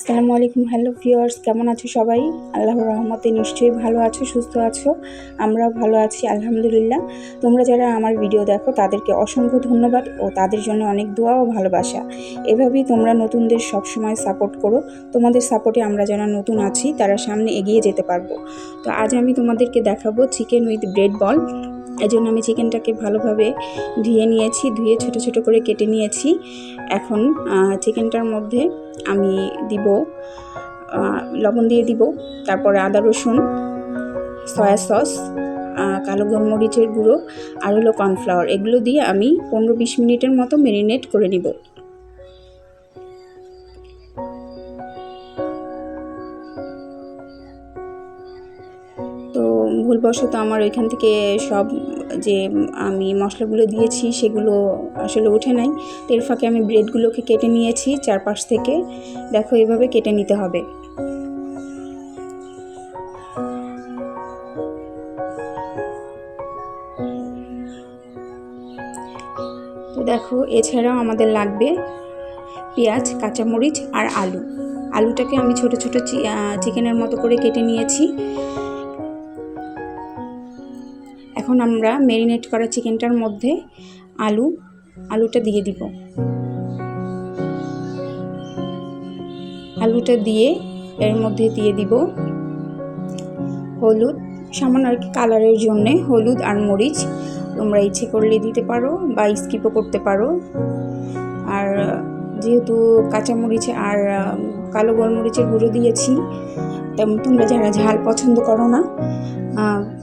আসসালামু আলাইকুম hello viewers কেমন আছো সবাই? আল্লাহর রহমতে নিশ্চয়ই ভালো আছো, সুস্থ আছো, আমরাও ভালো আছি, আলহামদুলিল্লাহ। তোমরা যারা আমার ভিডিও দেখো, তাদেরকে অসংখ্য ধন্যবাদ ও তাদের জন্য অনেক দোয়া ও ভালোবাসা। এভাবেই তোমরা নতুনদের সবসময় সাপোর্ট করো। তোমাদের সাপোর্টে আমরা যারা নতুন আছি, তারা সামনে এগিয়ে যেতে পারব। তো আজ আমি তোমাদেরকে দেখাবো চিকেন উইথ ব্রেড বল এজন্য আমি চিকেনটাকে ভালোভাবে ধুয়ে নিয়েছি, ধুয়ে ছোট ছোট করে কেটে নিয়েছি। এখন চিকেনটার মধ্যে আমি দিব লবণ দিয়ে দিব, তারপরে আদা, রসুন, সয়া সস কালো গোলমরিচের গুঁড়ো, আর হলো কর্নফ্লাওয়ার। এগুলো দিয়ে আমি পনেরো বিশ মিনিটের মতো মেরিনেট করে নিব। ভুলবশত আমার ওইখান থেকে সব যে আমি মশলাগুলো দিয়েছি সেগুলো আসলে উঠে নাই। তেল ফাঁকে আমি ব্রেডগুলোকে কেটে নিয়েছি চারপাশ থেকে। দেখো, এভাবে কেটে নিতে হবে। তো দেখো, এছাড়াও আমাদের লাগবে পেঁয়াজ, কাঁচামরিচ আর আলু। আলুটাকে আমি ছোট ছোট চিকেনের মতো করে কেটে নিয়েছি। এখন আমরা ম্যারিনেট করা চিকেনটার মধ্যে আলু, আলুটা দিয়ে দিব। আলুটা দিয়ে এর মধ্যে দিয়ে দিব হলুদ, সামান্য আর কি কালারের জন্যে হলুদ আর মরিচ। তোমরা ইচ্ছে করলে দিতে পারো বা স্কিপও করতে পারো। আর যেহেতু কাঁচামরিচ আর কালো গোলমরিচের গুঁড়ো দিয়েছি, তেমন তোমরা যারা ঝাল পছন্দ করো না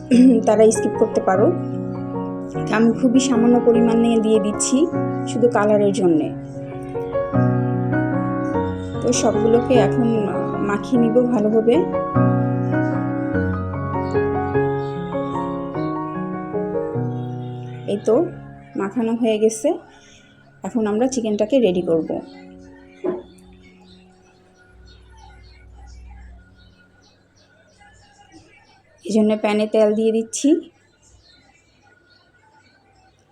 তারা স্কিপ করতে পারো। আমি খুবই সামান্য পরিমাণে দিয়ে দিচ্ছি শুধু কালারের জন্যে। তো সবগুলোকে এখন মাখিয়ে নিব ভালোভাবে। এই তো মাখানো হয়ে গেছে। এখন আমরা চিকেনটাকে রেডি করব। জন্য প্যানে তেল দিয়ে দিচ্ছি।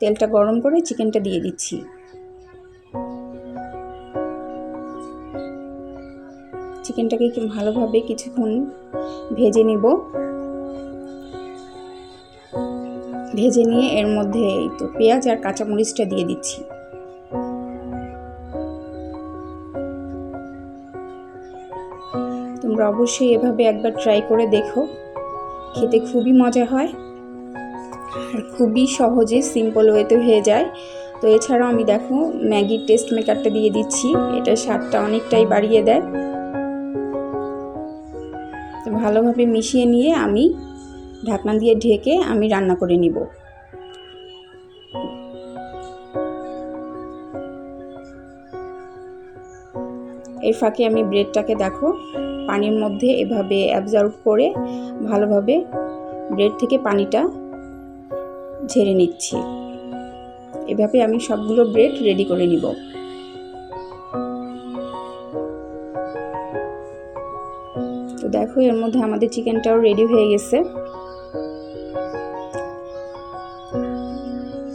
তেলটা গরম করে চিকেনটা দিয়ে দিচ্ছি। চিকেনটাকে ভালোভাবে কিছুক্ষণ ভেজে নিব। ভেজে নিয়ে এর মধ্যে এই তো পেঁয়াজ আর কাঁচামরিচটা দিয়ে দিচ্ছি। তোমরা অবশ্যই এভাবে একবার ট্রাই করে দেখো। খেতে খুবই মজা হয়। আর খুবই সহজে সিম্পল ওয়েতে হয়ে যায়। তো এছাড়াও আমি দেখো ম্যাগির টেস্ট মেকারটা দিয়ে দিচ্ছি। এটা স্বাদটা অনেকটাই বাড়িয়ে দেয়। তো ভালোভাবে মিশিয়ে নিয়ে আমি ঢাকনা দিয়ে ঢেকে আমি রান্না করে নিব। এর ফাঁকে আমি ব্রেডটাকে দেখো পানির মধ্যে এভাবে অ্যাবজর্ব করে ভালোভাবে ব্রেড থেকে পানিটা ঝেড়ে নিচ্ছি। এভাবে আমি সবগুলো ব্রেড রেডি করে নিব। তো দেখো এর মধ্যে আমাদের চিকেনটাও রেডি হয়ে গেছে।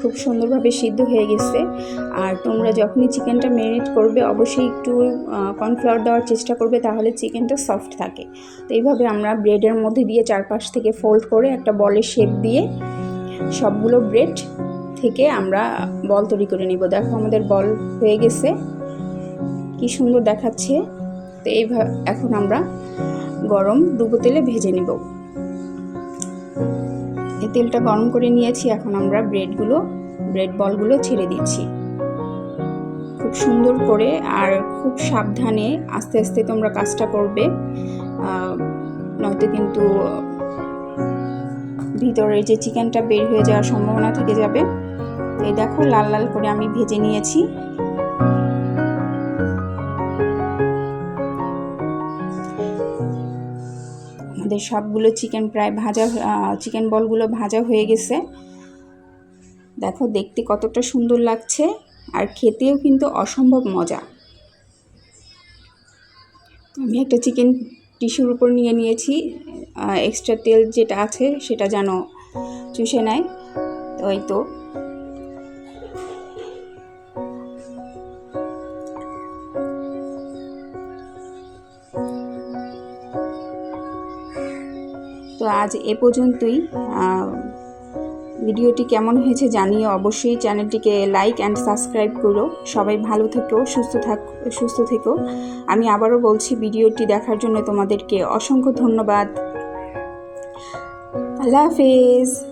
খুব সুন্দরভাবে সিদ্ধ হয়ে গেছে। আর তোমরা যখনই চিকেনটা ম্যারিনেট করবে, অবশ্যই একটু কর্নফ্লাওয়ার দেওয়ার চেষ্টা করবে, তাহলে চিকেনটা সফট থাকে। তো এইভাবে আমরা ব্রেডের মধ্যে দিয়ে চারপাশ থেকে ফোল্ড করে একটা বলের শেপ দিয়ে সবগুলো ব্রেড থেকে আমরা বল তৈরি করে নিব। দেখো আমাদের বল হয়ে গেছে। কি সুন্দর দেখাচ্ছে। তো এইভাবে এখন আমরা গরম ডুবো তেলে ভেজে নিব। তেলটা গরম করে নিয়েছি, এখন আমরা ব্রেডগুলো, ব্রেড বলগুলো ছেড়ে দিচ্ছি। খুব সুন্দর করে আর খুব সাবধানে আস্তে আস্তে তোমরা কাজটা করবে। নয়তো কিন্তু ভিতরে যে চিকেনটা বের হয়ে যাওয়ার সম্ভাবনা থেকে যাবে। এই দেখো, লাল লাল করে আমি ভেজে নিয়েছি। আমাদের সবগুলো চিকেন প্রায় ভাজা চিকেন বলগুলো ভাজা হয়ে গেছে। দেখো দেখতে কতটা সুন্দর লাগছে, আর খেতেও কিন্তু অসম্ভব মজা। আমি একটা চিকেন টিস্যুর উপর নিয়ে নিয়েছি এক্সট্রা তেল যেটা আছে সেটা যেন চুষে নেয়। এই তো। তো আজ এ পর্যন্তই। ভিডিওটি কেমন হয়েছে জানিয়ে অবশ্যই চ্যানেলটিকে লাইক অ্যান্ড সাবস্ক্রাইব করো। সবাই ভালো থেকো, সুস্থ থাক, সুস্থ থেকো। আমি আবারও বলছি, ভিডিওটি দেখার জন্য তোমাদেরকে অসংখ্য ধন্যবাদ। আল্লাহ হাফেজ।